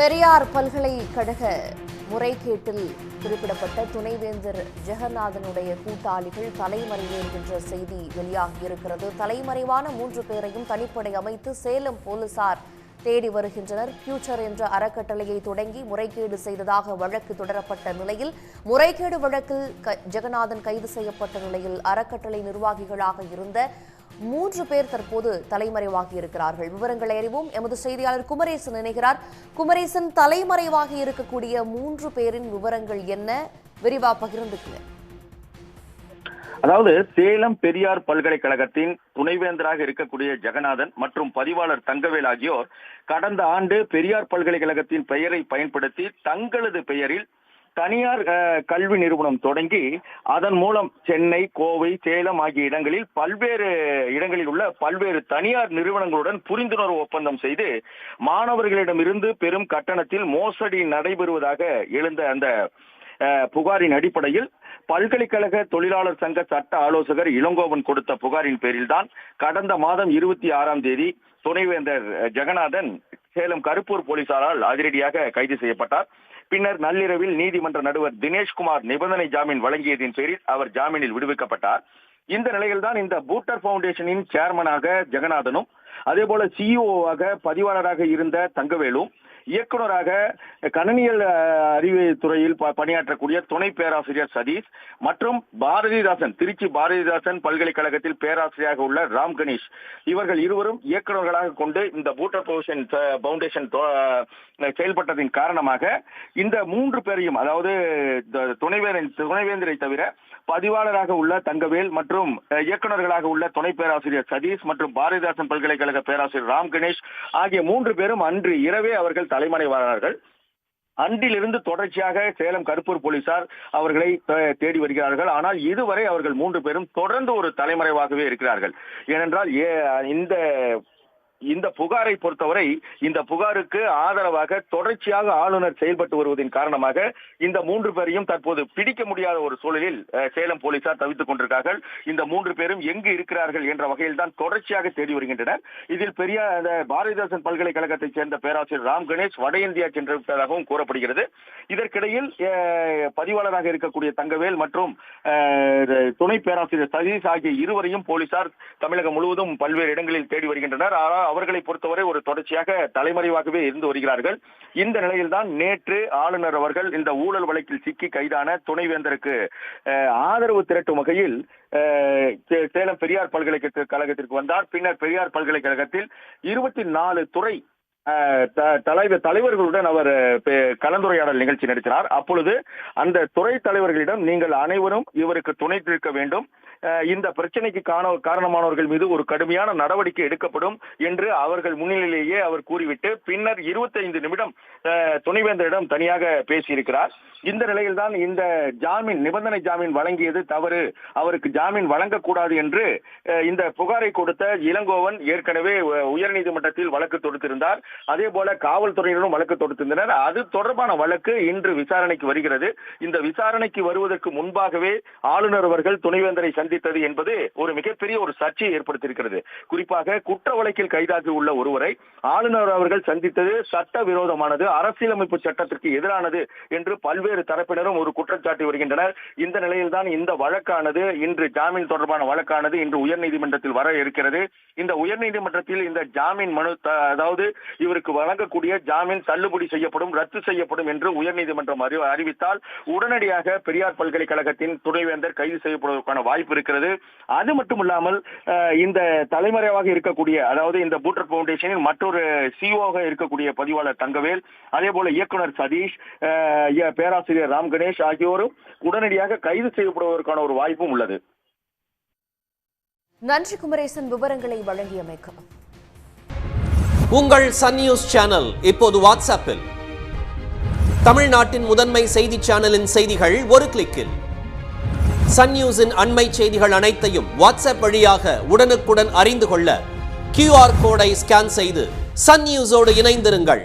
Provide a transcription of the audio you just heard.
பெரியார் பல்கலைக்கழக முறைகேட்டில் குறிப்பிடப்பட்ட துணைவேந்தர் ஜெகநாதனுடைய கூட்டாளிகள் தலைமறைவு என்கின்ற செய்தி வெளியாகியிருக்கிறது. தலைமறைவான மூன்று பேரையும் தனிப்படை அமைத்து சேலம் போலீசார் தேடி வருகின்றனர். ஃபியூச்சர் என்ற அறக்கட்டளையை தொடங்கி முறைகேடு செய்ததாக வழக்கு தொடரப்பட்ட நிலையில் முறைகேடு வழக்கில் க- ஜெகநாதன் கைது செய்யப்பட்ட நிலையில் அறக்கட்டளை நிர்வாகிகளாக இருந்த மூன்று பேர் தற்போது தலைமறைவாகி இருக்கிறார்கள். விவரங்களை அறிவோம். எமது செய்தியாளர் குமரேசன் இணைகிறார். குமரேசன் தலைமறைவாகி இருக்கக்கூடிய மூன்று பேரின் விவரங்கள் என்ன? விரிவா பகிர்ந்துக்குங்க. அதாவது சேலம் பெரியார் பல்கலைக்கழகத்தின் துணைவேந்தராக இருக்கக்கூடிய ஜெகநாதன் மற்றும் பதிவாளர் தங்கவேல் ஆகியோர் கடந்த ஆண்டு பெரியார் பல்கலைக்கழகத்தின் பெயரை பயன்படுத்தி தங்களது பெயரில் தனியார் கல்வி நிறுவனம் தொடங்கி அதன் மூலம் சென்னை கோவை சேலம் ஆகிய இடங்களில் பல்வேறு இடங்களில் உள்ள பல்வேறு தனியார் நிறுவனங்களுடன் புரிந்துணர்வு ஒப்பந்தம் செய்து மாணவர்களிடமிருந்து பெரும் கட்டணத்தில் மோசடி நடைபெறுவதாக எழுந்த அந்த புகாரின் அடிப்படையில் பல்கலைக்கழக தொழிலாளர் சங்க சட்ட ஆலோசகர் இளங்கோவன் கொடுத்த புகாரின் பேரில்தான் கடந்த மாதம் இருபத்தி ஆறாம் தேதி துணைவேந்தர் ஜெகநாதன் சேலம் கருப்பூர் போலீசாரால் அதிரடியாக கைது செய்யப்பட்டார். பின்னர் நள்ளிரவில் நீதிமன்ற நடுவர் தினேஷ்குமார் நிபந்தனை ஜாமீன் வழங்கியதின் பேரில் அவர் ஜாமீனில் விடுவிக்கப்பட்டார். இந்த நிலையில்தான் இந்த பூட்டர் பவுண்டேஷனின் சேர்மனாக ஜெகநாதனும் அதே போல சிஇஓவாக பதிவாளராக இருந்த தங்கவேலு இயக்குநராக கணனியல் அறிவு துறையில் பணியாற்றக்கூடிய துணை பேராசிரியர் சதீஷ் மற்றும் பாரதிதாசன் திருச்சி பாரதிதாசன் பல்கலைக்கழகத்தில் பேராசிரியராக உள்ள ராம் கணேஷ். இவர்கள் இருவரும் இயக்குநர்களாக கொண்டு இந்த பூட்டர் பவுண்டேஷன் பவுண்டேஷன் செயல்பட்டதின் காரணமாக இந்த மூன்று பேரையும் அதாவது துணைவேந்தன் துணைவேந்தரை தவிர பதிவாளராக உள்ள தங்கவேல் மற்றும் இயக்குநர்களாக இயக்குனர்களாக உள்ள துணை பேராசிரியர் சதீஷ் மற்றும் பாரதிதாசன் பல்கலைக்கழக பேராசிரியர் ராம் கணேஷ் ஆகிய மூன்று பேரும் அன்று இரவே அவர்கள் தலைமறைவானார்கள் அன்றிலிருந்து தொடர்ச்சியாக சேலம் கருப்பூர் போலீசார் அவர்களை தேடி வருகிறார்கள். ஆனால் இதுவரை அவர்கள் மூன்று பேரும் தொடர்ந்து ஒரு தலைமறைவாகவே இருக்கிறார்கள். ஏனென்றால் இந்த இந்த புகாரை பொறுத்தவரை இந்த புகாருக்கு ஆதரவாக தொடர்ச்சியாக ஆளுநர் செயல்பட்டு வருவதன் காரணமாக இந்த மூன்று பேரையும் தற்போது பிடிக்க முடியாத ஒரு சூழலில் சேலம் போலீசார் தவித்துக் கொண்டிருக்கிறார்கள் இந்த மூன்று பேரும் எங்கு இருக்கிறார்கள் என்ற வகையில் தான் தொடர்ச்சியாக தேடி வருகின்றனர். இதில் பெரிய பாரதிதாசன் பல்கலைக்கழகத்தைச் சேர்ந்த பேராசிரியர் ராம் கணேஷ் வட இந்தியா சென்றிருப்பதாகவும் கூறப்படுகிறது. இதற்கிடையில் பதிவாளராக இருக்கக்கூடிய தங்கவேல் மற்றும் துணை பேராசிரியர் சதீஷ் ஆகிய இருவரையும் போலீசார் தமிழகம் முழுவதும் பல்வேறு இடங்களில் தேடி வருகின்றனர். ஆனால் அவர்களை பொறுத்தவரை ஒரு தொடர்ச்சியாக தலைமறைவாகவே இருந்து வருகிறார்கள். இந்த நிலையில்தான் நேற்று ஆளுநர் அவர்கள் இந்த ஊழல் வழக்கில் சிக்கி கைதான துணைவேந்தருக்கு ஆதரவு திரட்டும் வகையில் சேலம் பெரியார் பல்கலைக்கழகத்திற்கு வந்தார். பின்னர் பெரியார் பல்கலைக்கழகத்தில் இருபத்தி நாலு துறை அஹ், த- தலைவர் தலைவர்களுடன் அவர் கலந்துரையாடல் நிகழ்ச்சி நடத்தினார். அப்பொழுது அந்த துறை தலைவர்களிடம் நீங்கள் அனைவரும் இவருக்கு துணை நிற்க வேண்டும். இந்த பிரச்சனைக்கு காண காரணமானவர்கள் மீது ஒரு கடுமையான நடவடிக்கை எடுக்கப்படும் என்று அவர்கள் முன்னிலையிலேயே அவர் கூறிவிட்டு பின்னர் 25 நிமிடம் துணைவேந்தரிடம் தனியாக பேசியிருக்கிறார். இந்த நிலையில் தான் இந்த ஜாமீன் நிபந்தனை ஜாமீன் வழங்கியது தவறு. அவருக்கு ஜாமீன் வழங்கக்கூடாது என்று இந்த புகாரை கொடுத்த இளங்கோவன் ஏற்கனவே உயர்நீதிமன்றத்தில் வழக்கு தொடுத்திருந்தார். அதே போல காவல்துறையினரும் வழக்கு தொடுத்திருந்தனர். அது தொடர்பான வழக்கு இன்று விசாரணைக்கு வருகிறது. இந்த விசாரணைக்கு வருவதற்கு முன்பாகவே ஆளுநர் அவர்கள் துணைவேந்தரை சந்தித்தது என்பது ஒரு மிகப்பெரிய ஒரு சர்ச்சையை ஏற்படுத்தியிருக்கிறது. குறிப்பாக குற்ற வழக்கில் கைதாகி உள்ள ஒருவரை ஆளுநர் அவர்கள் சந்தித்தது சட்ட விரோதமானது அரசியலமைப்பு சட்டத்திற்கு எதிரானது என்று பல்வேறு பல்வேறு தரப்பினரும் ஒரு குற்றச்சாட்டு வருகின்றனர். இந்த நிலையில்தான் இந்த வழக்கானது இன்று ஜாமீன் தொடர்பான வழக்கானது இன்று உயர்நீதிமன்றத்தில் வர இருக்கிறது. இந்த உயர்நீதிமன்றத்தில் இந்த ஜாமீன் மனு அதாவது இவருக்கு வழங்கக்கூடிய ஜாமீன் தள்ளுபடி செய்யப்படும் ரத்து செய்யப்படும் என்று உயர்நீதிமன்றம் அறிவித்தால் உடனடியாக பெரியார் பல்கலைக்கழகத்தின் துணைவேந்தர் கைது செய்யப்படுவதற்கான வாய்ப்பு இருக்கிறது. அது மட்டுமில்லாமல் அஹ், இந்த தலைமறைவாக இருக்கக்கூடிய அதாவது இந்த பூட்டர் பவுண்டேஷனின் மற்றொரு சிஓக இருக்கக்கூடிய பதிவாளர் தங்கவேல் அதே போல இயக்குனர் சதீஷ் பேரா பேராசிரியர் ராம் கணேஷ் ஆகியோரும் உடனடியாக கைது செய்யப்படுவதற்கான ஒரு வாய்ப்பும் உள்ளது. நன்றி குமரேசன் விவரங்களை வழங்கியமைக்கு. உங்கள் சன் நியூஸ் சேனல் இப்போது வாட்ஸ்அப்பில். தமிழ்நாட்டின் முதன்மை செய்தி சேனலின் செய்திகள் ஒரு கிளிக்கில். சன் நியூஸின் அண்மை செய்திகள் அனைத்தையும் வாட்ஸ்அப் வழியாக உடனுக்குடன் அறிந்து கொள்ள கியூஆர் கோடை ஸ்கேன் செய்து சன் நியூஸோடு இணைந்திருங்கள்.